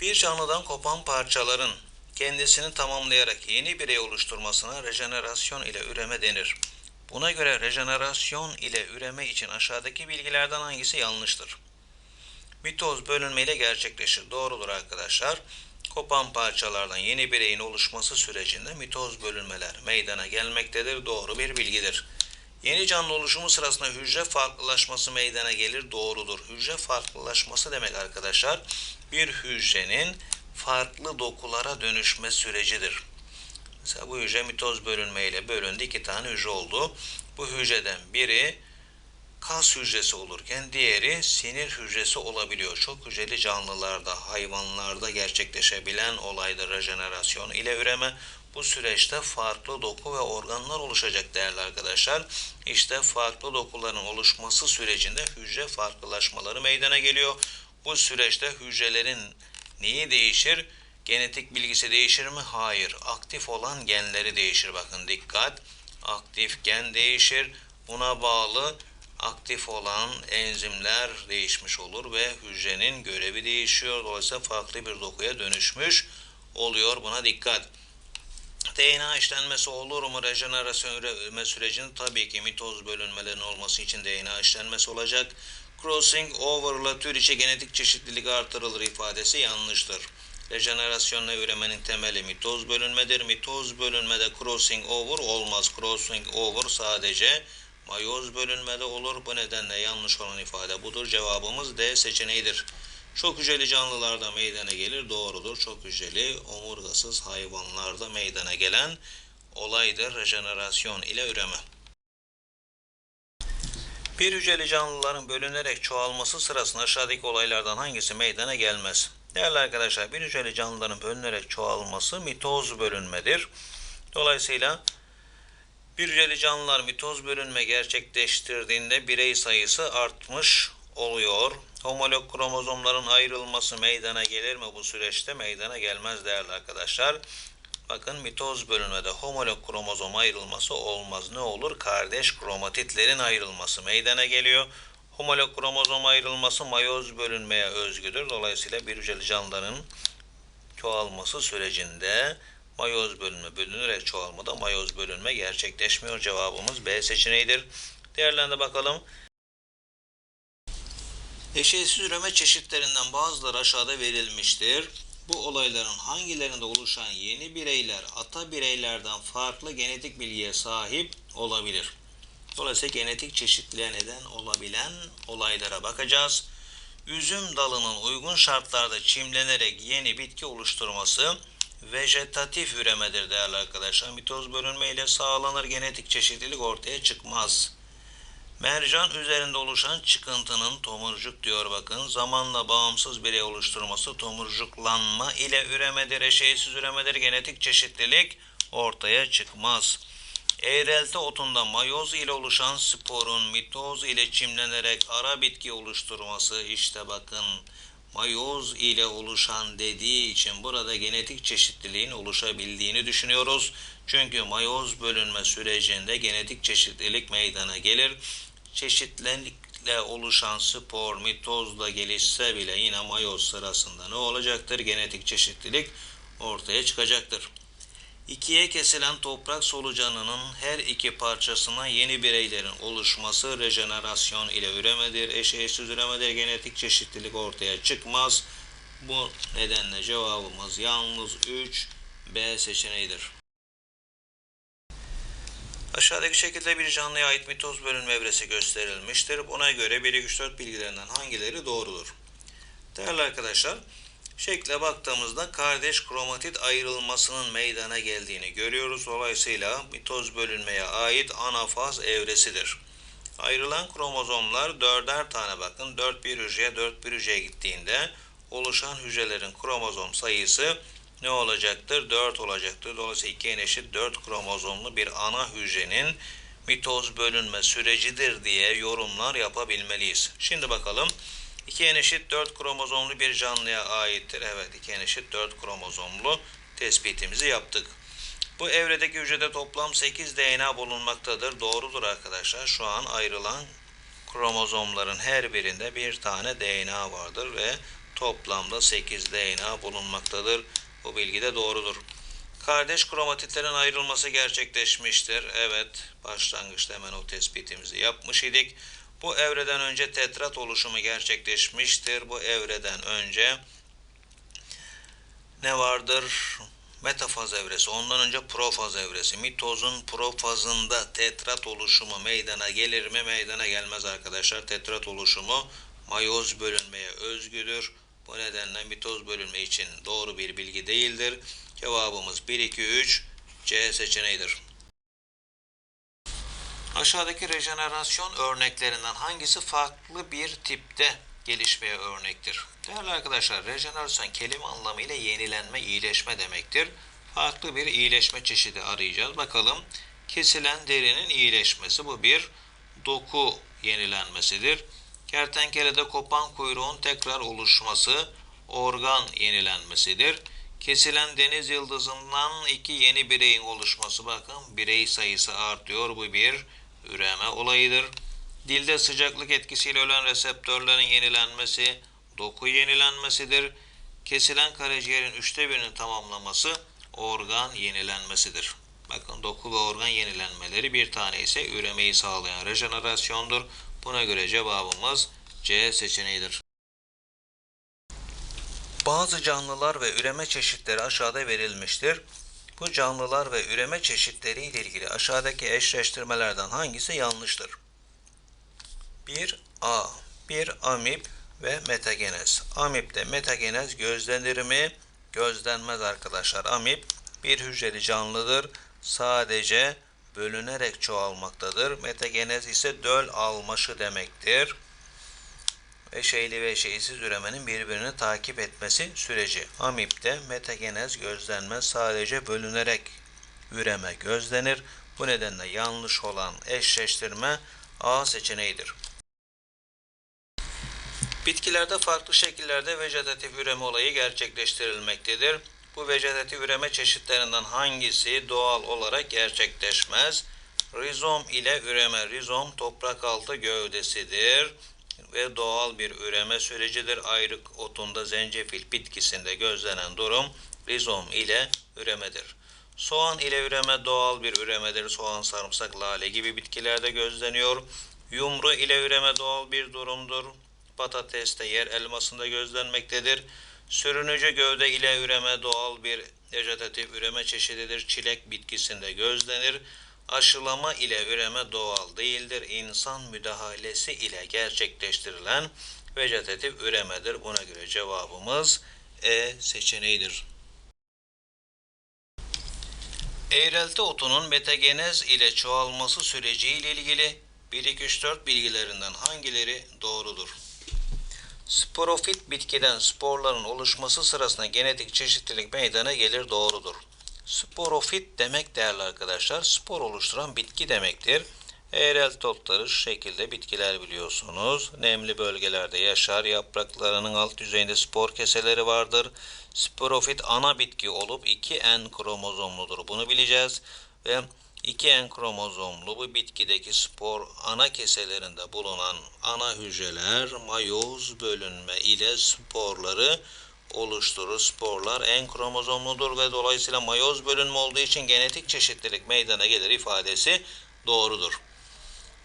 Bir canlıdan kopan parçaların kendisini tamamlayarak yeni birey oluşturmasına rejenerasyon ile üreme denir. Buna göre rejenerasyon ile üreme için aşağıdaki bilgilerden hangisi yanlıştır? Mitoz bölünme ile gerçekleşir. Doğrudur arkadaşlar. Kopan parçalardan yeni bireyin oluşması sürecinde mitoz bölünmeler meydana gelmektedir. Doğru bir bilgidir. Yeni canlı oluşumu sırasında hücre farklılaşması meydana gelir. Doğrudur. Hücre farklılaşması demek arkadaşlar bir hücrenin farklı dokulara dönüşme sürecidir. Mesela bu hücre mitoz bölünmeyle bölündü. iki tane hücre oldu. Bu hücreden biri kas hücresi olurken diğeri sinir hücresi olabiliyor. Çok hücreli canlılarda, hayvanlarda gerçekleşebilen olaydır rejenerasyon ile üreme. Bu süreçte farklı doku ve organlar oluşacak değerli arkadaşlar. İşte farklı dokuların oluşması sürecinde hücre farklılaşmaları meydana geliyor. Bu süreçte hücrelerin neyi değişir? Genetik bilgisi değişir mi? Hayır. Aktif olan genleri değişir. Bakın dikkat. Aktif gen değişir. Buna bağlı aktif olan enzimler değişmiş olur ve hücrenin görevi değişiyor. Dolayısıyla farklı bir dokuya dönüşmüş oluyor. Buna dikkat. DNA işlenmesi olur mu? Rejenerasyon üreme sürecinde tabii ki mitoz bölünmelerinin olması için DNA işlenmesi olacak. Crossing over'la tür içi genetik çeşitlilik artırılır ifadesi yanlıştır. Rejenerasyonla üremenin temeli mitoz bölünmedir. Mitoz bölünmede crossing over olmaz. Crossing over sadece mayoz bölünmede olur. Bu nedenle yanlış olan ifade budur. Cevabımız D seçeneğidir. Çok hücreli canlılarda meydana gelir. Doğrudur. Çok hücreli omurgasız hayvanlarda meydana gelen olaydır rejenerasyon ile üreme. Bir hücreli canlıların bölünerek çoğalması sırasında aşağıdaki olaylardan hangisi meydana gelmez? Değerli arkadaşlar bir hücreli canlıların bölünerek çoğalması mitoz bölünmedir. Dolayısıyla bir hücreli canlılar mitoz bölünme gerçekleştirdiğinde birey sayısı artmış oluyor. Homolog kromozomların ayrılması meydana gelir mi bu süreçte? Meydana gelmez değerli arkadaşlar. Bakın mitoz bölünmede homolog kromozom ayrılması olmaz. Ne olur? Kardeş kromatitlerin ayrılması meydana geliyor. Homolog kromozom ayrılması mayoz bölünmeye özgüdür. Dolayısıyla bir hücreli canlıların çoğalması sürecinde mayoz bölünme bölünerek çoğalmada mayoz bölünme gerçekleşmiyor. Cevabımız B seçeneğidir. Değerlerine bakalım. Eşeğsiz üreme çeşitlerinden bazıları aşağıda verilmiştir. Bu olayların hangilerinde oluşan yeni bireyler ata bireylerden farklı genetik bilgiye sahip olabilir? Dolayısıyla genetik çeşitliliğe neden olabilen olaylara bakacağız. Üzüm dalının uygun şartlarda çimlenerek yeni bitki oluşturması vejetatif üremedir değerli arkadaşlar. Mitoz bölünme ile sağlanır genetik çeşitlilik ortaya çıkmaz. Mercan üzerinde oluşan çıkıntının tomurcuk diyor bakın. Zamanla bağımsız birey oluşturması tomurcuklanma ile üremedir. Eşeğsiz üremedir. Genetik çeşitlilik ortaya çıkmaz. Eğrelti otunda mayoz ile oluşan sporun mitoz ile çimlenerek ara bitki oluşturması işte bakın mayoz ile oluşan dediği için burada genetik çeşitliliğin oluşabildiğini düşünüyoruz. Çünkü mayoz bölünme sürecinde genetik çeşitlilik meydana gelir. Çeşitlilikle oluşan spor mitozla gelişse bile yine mayoz sırasında ne olacaktır? Genetik çeşitlilik ortaya çıkacaktır. İkiye kesilen toprak solucanının her iki parçasına yeni bireylerin oluşması rejenerasyon ile üremedir. Eşeğsiz üremedir. Genetik çeşitlilik ortaya çıkmaz. Bu nedenle cevabımız yalnız 3 B seçeneğidir. Aşağıdaki şekilde bir canlıya ait mitoz bölünme evresi gösterilmiştir. Buna göre 1, 2, 3, 4 bilgilerinden hangileri doğrudur? Değerli arkadaşlar, şekle baktığımızda kardeş kromatit ayrılmasının meydana geldiğini görüyoruz. Dolayısıyla mitoz bölünmeye ait anafaz evresidir. Ayrılan kromozomlar dörder tane bakın. 4 bir hücreye 4 bir hücreye gittiğinde oluşan hücrelerin kromozom sayısı ne olacaktır? 4 olacaktır. Dolayısıyla 2 en eşit 4 kromozomlu bir ana hücrenin mitoz bölünme sürecidir diye yorumlar yapabilmeliyiz. Şimdi bakalım. 2 en eşit 4 kromozomlu bir canlıya aittir. Evet 2 en eşit 4 kromozomlu tespitimizi yaptık. Bu evredeki hücrede toplam 8 DNA bulunmaktadır. Doğrudur arkadaşlar. Şu an ayrılan kromozomların her birinde bir tane DNA vardır ve toplamda 8 DNA bulunmaktadır. Bu bilgi de doğrudur. Kardeş kromatitlerin ayrılması gerçekleşmiştir. Evet, başlangıçta hemen o tespitimizi yapmış idik. Bu evreden önce tetrat oluşumu gerçekleşmiştir. Bu evreden önce ne vardır? Metafaz evresi, ondan önce profaz evresi. Mitozun profazında tetrat oluşumu meydana gelir mi? Meydana gelmez arkadaşlar. Tetrat oluşumu mayoz bölünmeye özgüdür. Bu nedenle mitoz bölünme için doğru bir bilgi değildir. Cevabımız 1, 2, 3 C seçeneğidir. Aşağıdaki rejenerasyon örneklerinden hangisi farklı bir tipte gelişmeye örnektir? Değerli arkadaşlar, rejenerasyon kelime anlamıyla yenilenme, iyileşme demektir. Farklı bir iyileşme çeşidi arayacağız. Bakalım, kesilen derinin iyileşmesi bu bir doku yenilenmesidir. Kertenkelede kopan kuyruğun tekrar oluşması organ yenilenmesidir. Kesilen deniz yıldızından iki yeni bireyin oluşması bakın birey sayısı artıyor. Bu bir üreme olayıdır. Dilde sıcaklık etkisiyle ölen reseptörlerin yenilenmesi doku yenilenmesidir. Kesilen karaciğerin üçte birinin tamamlaması organ yenilenmesidir. Bakın doku ve organ yenilenmeleri bir tane ise üremeyi sağlayan rejenerasyondur. Buna göre cevabımız C seçeneğidir. Bazı canlılar ve üreme çeşitleri aşağıda verilmiştir. Bu canlılar ve üreme çeşitleri ile ilgili aşağıdaki eşleştirmelerden hangisi yanlıştır? 1. A. 1. Amip ve metagenez. Amipte metagenez gözlenir mi? Gözlenmez arkadaşlar. Amip bir hücreli canlıdır. Sadece bölünerek çoğalmaktadır. Metagenez ise döl almaşı demektir. Ve şeyli ve şeysiz üremenin birbirini takip etmesi süreci. Amipte metagenez gözlenmez. Sadece bölünerek üreme gözlenir. Bu nedenle yanlış olan eşleştirme A seçeneğidir. Bitkilerde farklı şekillerde vejetatif üreme olayı gerçekleştirilmektedir. Bu vejetatif üreme çeşitlerinden hangisi doğal olarak gerçekleşmez? Rizom ile üreme. Rizom toprak altı gövdesidir ve doğal bir üreme sürecidir. Ayrık otunda zencefil bitkisinde gözlenen durum rizom ile üremedir. Soğan ile üreme doğal bir üremedir. Soğan, sarımsak, lale gibi bitkilerde gözleniyor. Yumru ile üreme doğal bir durumdur. Patateste yer elmasında gözlenmektedir. Sürünücü gövde ile üreme doğal bir vejetatif üreme çeşididir. Çilek bitkisinde gözlenir. Aşılama ile üreme doğal değildir. İnsan müdahalesi ile gerçekleştirilen vejetatif üremedir. Buna göre cevabımız E seçeneğidir. Eğrelti otunun metagenez ile çoğalması süreci ile ilgili 1, 2, 3, 4 bilgilerinden hangileri doğrudur? Sporofit bitkiden sporların oluşması sırasında genetik çeşitlilik meydana gelir doğrudur. Sporofit demek değerli arkadaşlar spor oluşturan bitki demektir. Eğrelti otları şu şekilde bitkiler biliyorsunuz. Nemli bölgelerde yaşar. Yapraklarının alt yüzeyinde spor keseleri vardır. Sporofit ana bitki olup 2N kromozomludur. Bunu bileceğiz. Ve 2N kromozomlu bu bitkideki spor ana keselerinde bulunan ana hücreler mayoz bölünme ile sporları oluşturur. Sporlar en kromozomludur ve dolayısıyla mayoz bölünme olduğu için genetik çeşitlilik meydana gelir ifadesi doğrudur.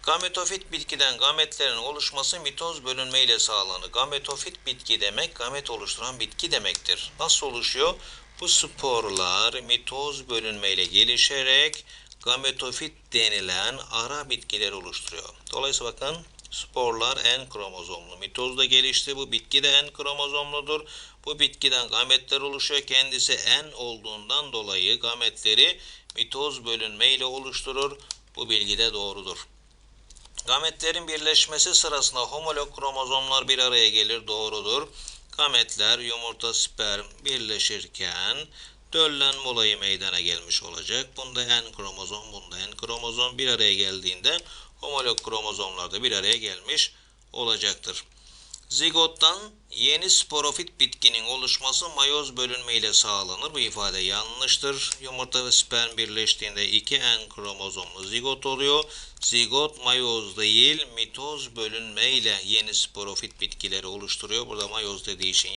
Gametofit bitkiden gametlerin oluşması mitoz bölünme ile sağlanır. Gametofit bitki demek gamet oluşturan bitki demektir. Nasıl oluşuyor? Bu sporlar mitoz bölünme ile gelişerek gametofit denilen ara bitkiler oluşturuyor. Dolayısıyla bakın sporlar en kromozomlu. Mitoz da gelişti. Bu bitki de en kromozomludur. Bu bitkiden gametler oluşuyor. Kendisi en olduğundan dolayı gametleri mitoz bölünme ile oluşturur. Bu bilgi de doğrudur. Gametlerin birleşmesi sırasında homolog kromozomlar bir araya gelir. Doğrudur. Gametler yumurta sperm birleşirken döllenme olayı meydana gelmiş olacak. Bunda en kromozom, bunda en kromozom bir araya geldiğinde homolog kromozomlar da bir araya gelmiş olacaktır. Zigottan yeni sporofit bitkinin oluşması mayoz bölünme ile sağlanır. Bu ifade yanlıştır. Yumurta ve sperm birleştiğinde 2N kromozomlu zigot oluyor. Zigot mayoz değil mitoz bölünme ile yeni sporofit bitkileri oluşturuyor. Burada mayoz dediği için